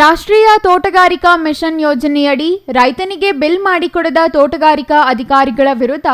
ರಾಷ್ಟ್ರೀಯ ತೋಟಗಾರಿಕಾ ಮಿಷನ್ ಯೋಜನೆಯಡಿ ರೈತನಿಗೆ ಬಿಲ್ ಮಾಡಿಕೊಡದ ತೋಟಗಾರಿಕಾ ಅಧಿಕಾರಿಗಳ ವಿರುದ್ಧ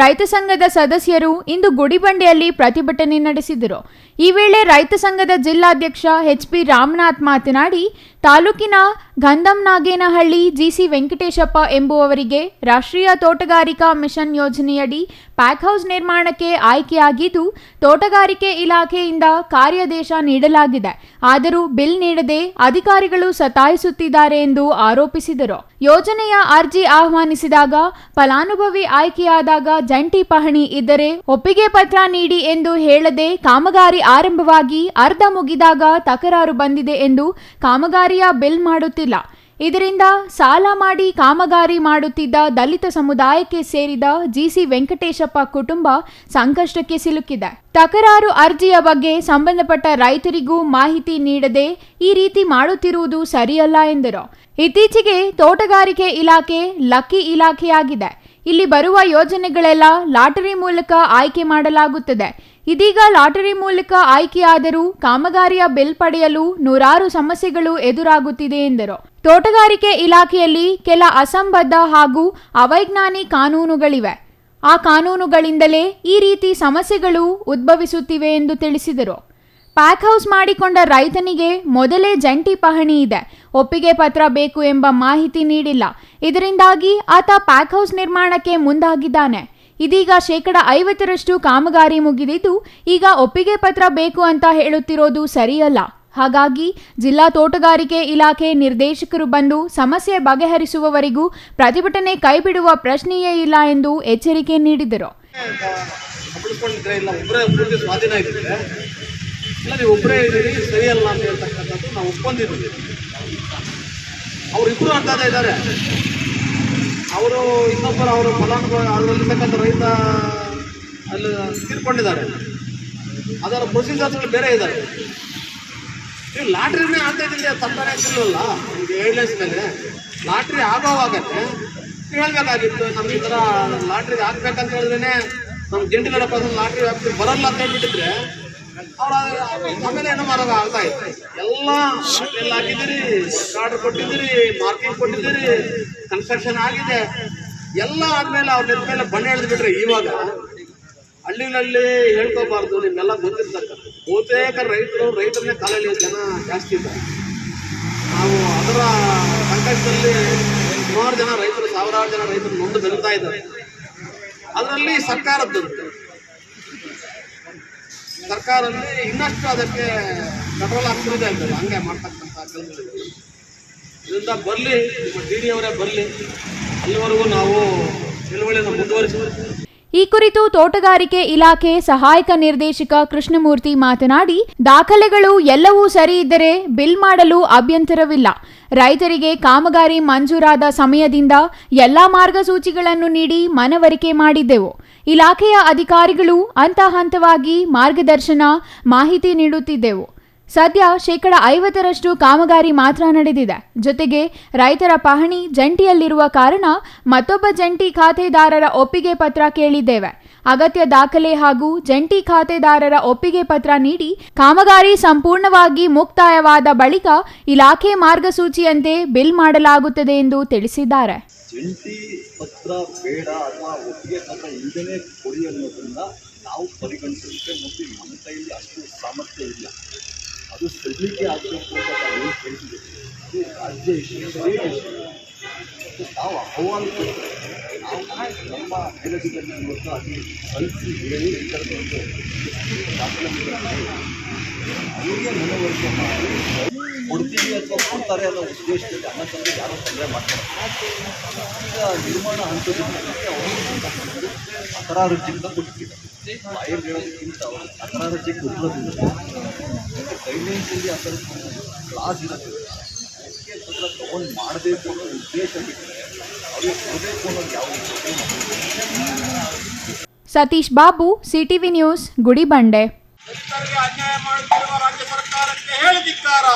ರೈತ ಸಂಘದ ಸದಸ್ಯರು ಇಂದು ಗುಡಿಬಂಡೆಯಲ್ಲಿ ಪ್ರತಿಭಟನೆ ನಡೆಸಿದರು. ಈ ವೇಳೆ ರೈತ ಸಂಘದ ಜಿಲ್ಲಾಧ್ಯಕ್ಷ ಎಚ್ಪಿ ರಾಮನಾಥ್ ಮಾತನಾಡಿ, ತಾಲೂಕಿನ ಗಂಧಂನಾಗೇನಹಳ್ಳಿ ಜಿಸಿ ವೆಂಕಟೇಶಪ್ಪ ಎಂಬುವವರಿಗೆ ರಾಷ್ಟ್ರೀಯ ತೋಟಗಾರಿಕಾ ಮಿಷನ್ ಯೋಜನೆಯಡಿ ಪ್ಯಾಕ್ ಹೌಸ್ ನಿರ್ಮಾಣಕ್ಕೆ ಆಯ್ಕೆಯಾಗಿದ್ದು, ತೋಟಗಾರಿಕೆ ಇಲಾಖೆಯಿಂದ ಕಾರ್ಯಾದೇಶ ನೀಡಲಾಗಿದೆ. ಆದರೂ ಬಿಲ್ ನೀಡದೆ ಅಧಿಕಾರಿಗಳು ಸತಾಯಿಸುತ್ತಿದ್ದಾರೆ ಎಂದು ಆರೋಪಿಸಿದರು. ಯೋಜನೆಯ ಅರ್ಜಿ ಆಹ್ವಾನಿಸಿದಾಗ, ಫಲಾನುಭವಿ ಆಯ್ಕೆಯಾದಾಗ ಜಂಟಿ ಪಹಣಿ ಇದ್ದರೆ ಒಪ್ಪಿಗೆ ಪತ್ರ ನೀಡಿ ಎಂದು ಹೇಳದೆ ಕಾಮಗಾರಿ ಆರಂಭವಾಗಿ ಅರ್ಧ ಮುಗಿದಾಗ ತಕರಾರು ಬಂದಿದೆ ಎಂದು ಕಾಮಗಾರಿಯ ಬಿಲ್ ಮಾಡುತ್ತಿಲ್ಲ. ಇದರಿಂದ ಸಾಲ ಮಾಡಿ ಕಾಮಗಾರಿ ಮಾಡುತ್ತಿದ್ದ ದಲಿತ ಸಮುದಾಯಕ್ಕೆ ಸೇರಿದ ಜಿಸಿ ವೆಂಕಟೇಶಪ್ಪ ಕುಟುಂಬ ಸಂಕಷ್ಟಕ್ಕೆ ಸಿಲುಕಿದೆ. ತಕರಾರು ಅರ್ಜಿಯ ಬಗ್ಗೆ ಸಂಬಂಧಪಟ್ಟ ರೈತರಿಗೂ ಮಾಹಿತಿ ನೀಡದೆ ಈ ರೀತಿ ಮಾಡುತ್ತಿರುವುದು ಸರಿಯಲ್ಲ ಎಂದರು. ಇತ್ತೀಚೆಗೆ ತೋಟಗಾರಿಕೆ ಇಲಾಖೆ ಲಕ್ಕಿ ಇಲಾಖೆಯಾಗಿದೆ. ಇಲ್ಲಿ ಬರುವ ಯೋಜನೆಗಳೆಲ್ಲ ಲಾಟರಿ ಮೂಲಕ ಆಯ್ಕೆ ಮಾಡಲಾಗುತ್ತದೆ. ಇದೀಗ ಲಾಟರಿ ಮೂಲಕ ಆಯ್ಕೆಯಾದರೂ ಕಾಮಗಾರಿಯ ಬಿಲ್ ಪಡೆಯಲು ನೂರಾರು ಸಮಸ್ಯೆಗಳು ಎದುರಾಗುತ್ತಿದೆ ಎಂದರು. ತೋಟಗಾರಿಕೆ ಇಲಾಖೆಯಲ್ಲಿ ಕೆಲ ಅಸಂಬದ್ಧ ಹಾಗೂ ಅವೈಜ್ಞಾನಿ ಕಾನೂನುಗಳಿವೆ. ಆ ಕಾನೂನುಗಳಿಂದಲೇ ಈ ರೀತಿ ಸಮಸ್ಯೆಗಳು ಉದ್ಭವಿಸುತ್ತಿವೆ ಎಂದು ತಿಳಿಸಿದರು. ಪ್ಯಾಕ್ ಹೌಸ್ ಮಾಡಿಕೊಂಡ ರೈತನಿಗೆ ಮೊದಲೇ ಜಂಟಿ ಪಹಣಿ ಇದೆ. ಒಪ್ಪಿಗೆ ಪತ್ರ ಬೇಕು ಎಂಬ ಮಾಹಿತಿ ನೀಡಿಲ್ಲ. ಇದರಿಂದಾಗಿ ಆತ ಪ್ಯಾಕ್ ಹೌಸ್ ನಿರ್ಮಾಣಕ್ಕೆ ಮುಂದಾಗಿದ್ದಾನೆ. ಇದೀಗ ಶೇಕಡ ಐವತ್ತರಷ್ಟು ಕಾಮಗಾರಿ ಮುಗಿದಿದ್ದು, ಈಗ ಒಪ್ಪಿಗೆ ಪತ್ರ ಬೇಕು ಅಂತ ಹೇಳುತ್ತಿರೋದು ಸರಿಯಲ್ಲ. ಹಾಗಾಗಿ ಜಿಲ್ಲಾ ತೋಟಗಾರಿಕೆ ಇಲಾಖೆ ನಿರ್ದೇಶಕರು ಬಂದು ಸಮಸ್ಯೆ ಬಗೆಹರಿಸುವವರೆಗೂ ಪ್ರತಿಭಟನೆ ಕೈಬಿಡುವ ಪ್ರಶ್ನೆಯೇ ಇಲ್ಲ ಎಂದು ಎಚ್ಚರಿಕೆ ನೀಡಿದರು. ಅವರು ಇನ್ನೊಬ್ಬರು ಅವರು ಫಲಾನುಭವಿ ಅದರಲ್ಲಿರ್ತಕ್ಕಂಥ ರೈತ ಅಲ್ಲಿ ತೀರ್ಕೊಂಡಿದ್ದಾರೆ. ಅದರ ಪ್ರೊಸೀಜರ್ಸ್ಗಳು ಬೇರೆ ಇದ್ದಾರೆ ನೀವು ಲಾಟ್ರಿನೇ ಆಗ್ತಾ ಇದ್ದೀನಿ ತಪ್ಪನೇ ಆಗ್ತಿರ್ಲಿಲ್ಲ. ನಿಮ್ಗೆ ಏರ್ಲೈನ್ಸ್ ಮೇಲೆ ಲಾಟ್ರಿ ಆಗೋವಾಗತ್ತೆ. ಹೇಳ್ಬೇಕಾಗಿತ್ತು, ನಮ್ಗೆ ಈ ಥರ ಲಾಟ್ರಿ ಹಾಕ್ಬೇಕಂತ ಹೇಳಿದ್ರೆ ನಮ್ಮ ಜಂಟಿಗಳ ಪರ್ಸನ್ ಲಾಟ್ರಿ ವ್ಯಾಪ್ತಿ ಬರಲ್ಲ ಅಂತ ಹೇಳ್ಬಿಟ್ಟಿದ್ರೆ ಆಮೇಲೆ ಏನೋ ಮಾಡೋದು ಆಗ್ತಾ ಇತ್ತು. ಎಲ್ಲ ಎಲ್ಲ ಹಾಕಿದ್ದೀರಿ ಕಾರ್ಡ್ ಕೊಟ್ಟಿದ್ದೀರಿ ಮಾರ್ಕಿಂಗ್ ಕೊಟ್ಟಿದ್ದೀರಿ ಕನ್ಸ್ಟ್ರಕ್ಷನ್ ಆಗಿದೆ. ಎಲ್ಲ ಆದ್ಮೇಲೆ ಅವ್ರ ಮೇಲೆ ಬಣ್ಣ ಎಳೆದು ಬಿಟ್ರೆ ಇವಾಗ ಹಳ್ಳಿಗಳಲ್ಲಿ ಹೇಳ್ಕೋಬಾರ್ದು, ನಿಮ್ಮೆಲ್ಲ ಗೊತ್ತಿರ್ತಕ್ಕಂಥ ಬಹುತೇಕ ರೈತರು, ರೈತರನ್ನೇ ಕಾಲಲ್ಲಿ ಜನ ಜಾಸ್ತಿ ಇದ್ದಾರೆ. ನಾವು ಅದರ ಸಂಕಷ್ಟದಲ್ಲಿ ಸುಮಾರು ಜನ ರೈತರು, ಸಾವಿರಾರು ಜನ ರೈತರು ನೊಂದು ಬೆಳೀತಾ ಇದ್ದಾರೆ. ಅದರಲ್ಲಿ ಸರ್ಕಾರದ್ದು ಸರ್ಕಾರದಲ್ಲಿ ಇನ್ನಷ್ಟು ಅದಕ್ಕೆ ಕಂಟ್ರೋಲ್ ಆಗ್ತಿದೆ ಅಂತಲ್ಲ ಹಂಗೆ ಮಾಡ್ತಕ್ಕಂಥ ಕೆಲಸಗಳಿದೆ ಇದರಿಂದ ಬರಲಿ, ನಿಮ್ಮ ಡಿ ಡಿ ಅವರೇ ಬರಲಿ. ಅಲ್ಲಿವರೆಗೂ ನಾವು ಚಳುವಳಿಯನ್ನು ಮುಂದುವರಿಸುವುದು ಈ ಕುರಿತು ತೋಟಗಾರಿಕೆ ಇಲಾಖೆ ಸಹಾಯಕ ನಿರ್ದೇಶಕ ಕೃಷ್ಣಮೂರ್ತಿ ಮಾತನಾಡಿ, ದಾಖಲೆಗಳು ಎಲ್ಲವೂ ಸರಿ ಇದ್ದರೆ ಬಿಲ್ ಮಾಡಲು ಅಭ್ಯಂತರವಿಲ್ಲ. ರೈತರಿಗೆ ಕಾಮಗಾರಿ ಮಂಜೂರಾದ ಸಮಯದಿಂದ ಎಲ್ಲ ಮಾರ್ಗಸೂಚಿಗಳನ್ನು ನೀಡಿ ಮನವರಿಕೆ ಮಾಡಿದ್ದೆವು. ಇಲಾಖೆಯ ಅಧಿಕಾರಿಗಳು ಹಂತ ಹಂತವಾಗಿ ಮಾರ್ಗದರ್ಶನ, ಮಾಹಿತಿ ನೀಡುತ್ತಿದ್ದೆವು. ಸದ್ಯ ಶೇಕಡ ಐವತ್ತರಷ್ಟು ಕಾಮಗಾರಿ ಮಾತ್ರ ನಡೆದಿದೆ. ಜೊತೆಗೆ ರೈತರ ಪಹಣಿ ಜಂಟಿಯಲ್ಲಿರುವ ಕಾರಣ ಮತ್ತೊಬ್ಬ ಜಂಟಿ ಖಾತೆದಾರರ ಒಪ್ಪಿಗೆ ಪತ್ರ ಕೇಳಿದ್ದೇವೆ. ಅಗತ್ಯ ದಾಖಲೆ ಹಾಗೂ ಜಂಟಿ ಖಾತೆದಾರರ ಒಪ್ಪಿಗೆ ಪತ್ರ ನೀಡಿ ಕಾಮಗಾರಿ ಸಂಪೂರ್ಣವಾಗಿ ಮುಕ್ತಾಯವಾದ ಬಳಿಕ ಇಲಾಖೆ ಮಾರ್ಗಸೂಚಿಯಂತೆ ಬಿಲ್ ಮಾಡಲಾಗುತ್ತದೆ ಎಂದು ತಿಳಿಸಿದ್ದಾರೆ. ಜಂಟಿ ಪತ್ರ ಬೇಡ ಅಥವಾ ಒಪ್ಪಿಗೆ ಪತ್ರ ಇಲ್ಲದೇ ಕೊಡಿ ನಾವು ಪರಿಗಣಿಸುತ್ತೆ ಮತ್ತು ನಮ್ಮ ಕೈಯಲ್ಲಿ ಅಷ್ಟು ಸಾಮರ್ಥ್ಯ ಇಲ್ಲ. ಅದು ಸಲ್ಲಿಕೆ ಆಗಬೇಕು ಅಂತ ನಾವು ಏನು ಹೇಳ್ತಿದ್ದೀವಿ ಅದು ರಾಜ್ಯ ಇಶ್ಯೂ ಸ್ಟೇಟ್ ನಾವು ಅಹವಾಲು ಕೊಡ್ತೇವೆ ನಾವು ನಮ್ಮ ಮೇಲಧಿಕಾರಿ ಮೂಲಕ ಅದು ಕಲಿಸಿ ಹೇಳಿ ಈ ಥರದ ಒಂದು ಅವರಿಗೆ ಮನವರಿಕೆ ಮಾಡಿ ಕೊಡ್ತೀವಿ ಅಥವಾ ಕೊಡ್ತಾರೆ ಅನ್ನೋ ಉದ್ದೇಶದಲ್ಲಿ ಅನ್ನ ತಂದು ಯಾರೋ ತೊಂದರೆ ಮಾಡ್ತಾರೆ. ಈಗ ನಿರ್ಮಾಣ ಹಂತದಲ್ಲಿ ಅವರು ತಕರಾರು ಚಿಕ್ಕ ಕೊಟ್ಟಿದ್ದಾರೆ. ಆಯುರ್ವೇದಕ್ಕಿಂತ ಅವರು ತಕರಾರು ಚಿಕ್ಕ ಕೊಟ್ಟಿರೋದಿಲ್ಲ ಮತ್ತು ಗೈಡ್ಲೈನ್ಸಲ್ಲಿ ಆ ಥರ ಕ್ಲಾಸ್ ಇರುತ್ತೆ ಅದಕ್ಕೆ ಪತ್ರ ತೊಗೊಂಡು ಮಾಡಬೇಕು ಅನ್ನೋ ಉದ್ದೇಶ ಬಿಟ್ಟರೆ ಅವ್ರಿಗೆ ಕೊಡಬೇಕು ಅನ್ನೋದು ಯಾವ ಸತೀಶ್ ಬಾಬು ಸಿಟಿವಿ ನ್ಯೂಸ್ ಗುಡಿಬಂಡೆ ದಲಿತರಿಗೆ ಅನ್ಯಾಯ ಮಾಡುತ್ತಿರುವ ರಾಜ್ಯ ಸರ್ಕಾರಕ್ಕೆ ಹೇಳಿ ಧಿಕ್ಕಾರ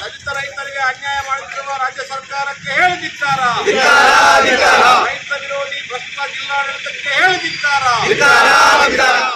ದಲಿತ ರೈತರಿಗೆ ಅನ್ಯಾಯ ಮಾಡುತ್ತಿರುವ ರಾಜ್ಯ ಸರ್ಕಾರಕ್ಕೆ ಹೇಳಿ ಧಿಕ್ಕಾರ ರೈತ ವಿರೋಧಿ ಭ್ರಷ್ಟ ಜಿಲ್ಲಾ ಜಿಲ್ಲಾಡಳಿತಕ್ಕೆ ಹೇಳಿ ಧಿಕ್ಕಾರ ಧಿಕ್ಕಾರ